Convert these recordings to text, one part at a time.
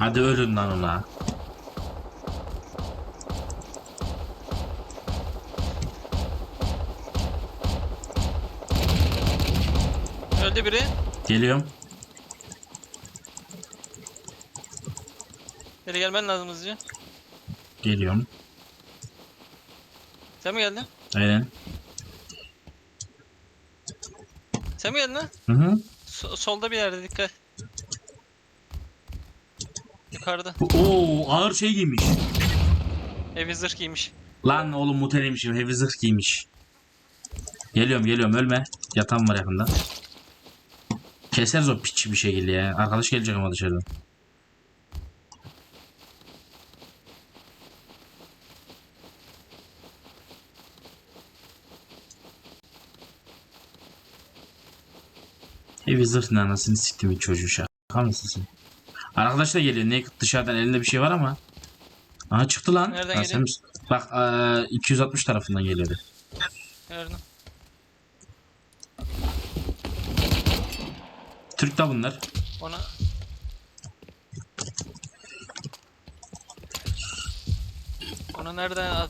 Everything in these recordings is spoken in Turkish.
Hadi ölün lan ula. Öldü biri. Geliyorum. Geri gelmen lazım hızlıca. Geliyorum. Sen mi geldin? Aynen. Sen mi geldin lan? Hı hı. So- solda bir yerde dikkat. Yukarıda. Oo ağır şey giymiş. Evi zırh giymiş. Lan oğlum muteleymişim. Heavy zırh giymiş. Geliyorum geliyorum ölme. Yatan var yakında. Keseriz o piçi bir şekilde ya. Arkadaş gelecek ama dışarıdan. Heavy zırh ne anasını siktimin çocuğu şaka mısın sen? Arkadaş da geliyor. Naked dışarıdan elinde bir şey var ama. Aha çıktı lan. Nereden Ha, sen misin? Bak eee, 260 tarafından geliyordu. Gördüm. Türk de bunlar. Ona... Onu nereden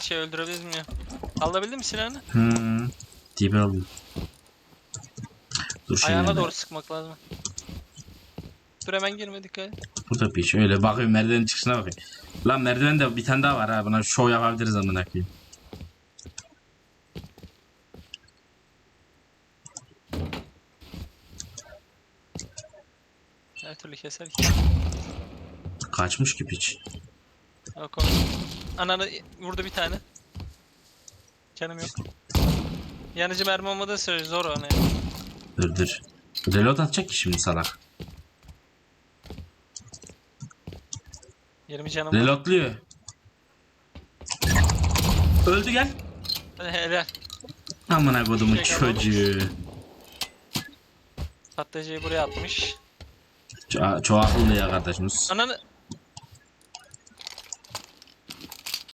şey öldürebiliriz bilmiyorum. Alabildin mi silahını? Hmm. Dibe aldım. Dur. Ayağına doğru sıkmak lazım. Dur hemen girme dikkat et. Burada piç. Öyle bakıyorum merdivenin çıkışına bakayım. Lan merdiven de bir tane daha var ha. Buna şov yapabiliriz amına koyayım. Her türlü keser ki. Kaçmış ki piç. Yok oğlum. Ananı vurdu bir tane. Canım yok. Yanıcı mermi olmadığı sürece zor ona ya. Dur dur. Reload atacak ki şimdi salak. 20 canım var. Reloadluyor. Öldü gel. Helal. Amına kodumun Şey kalmadı. çocuğu. Patlayıcıyı buraya atmış. Çok akıllı ya kardeşimiz. Ananı